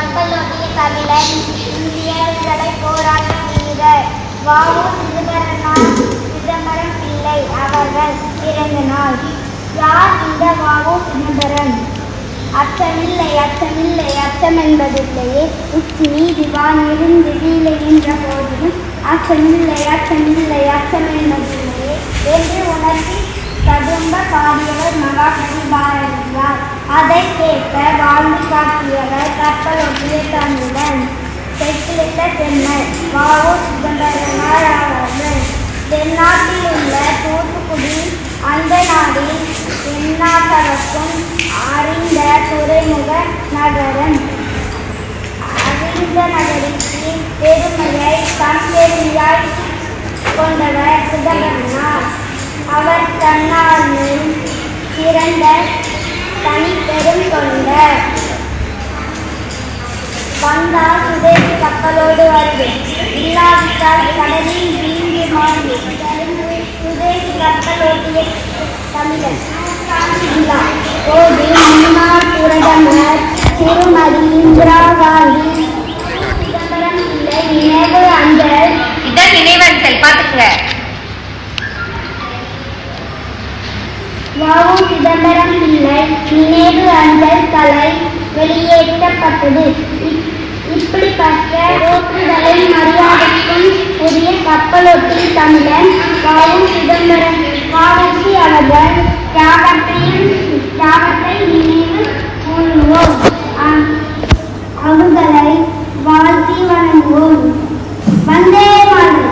கப்பலோட்டிய தமிழன் இந்திய விடுதலை போராட்ட வீரர் வாவு சிதம்பரனார் சிதம்பரம் பிள்ளை அவர்கள் பிறந்த நாள் யார் இந்த வாவு சிதம்பரம் அச்சமில்லை அச்சமில்லை அச்சம் என்பதில்லையே உச்சி நீதிவான் இருந்து வீழைகின்ற போதிலும் அச்சமில்லை அச்சமில்லை அச்சம் என்பதில்லையே என்று உணர்த்தி ததும்ப பாடியவர் மகாகவி பாரதியார். அதை கேட்க வாழ்ந்து காட்டியவர் கப்பல் தமிழன் செட்டிலிட்ட தென்னை வாவோ சிதம்பரனார் அவர்கள் தென்னாட்டில் உள்ள தூத்துக்குடி அந்த நாடில் தென்னாட்டவர்க்கும் அறிந்த துறைமுக நகரம். அறிந்த நகரிக்கு பெருமையை தம்பெருமையாய் கொண்டவர் சிதம்பரனார் அவர் தன்னால் சிறந்த தனி வந்தால் சுதேசி கப்பலோடு வருவேன். இல்லாவிட்டால் கடலில் வீழ்ந்து மாறுவேன். சுதேசி கப்பலோட்டிய தமிழன் இல்லா போது முன்னாள் பிரதமர் திருமதி இந்திரா காந்தி நினைவு அஞ்சல். இதான் நினைவஞ்சல் பாத்துக்கங்க வாவு சிதம்பரம் பிள்ளை தலை வெளியேற்றப்பட்டது. இப்படிப்பட்ட ஓட்டுதலை மரியாதைக்கும் புதிய கப்பலொட்டில் தமிழன் வாவும் சிதம்பரம் வாவசி அவர்கள் தியாகத்தையும் தியாகத்தை நினைவு கூறுவோம் அவர்களை வாழ்த்தி வணங்குவோம். வந்தே மாதிரி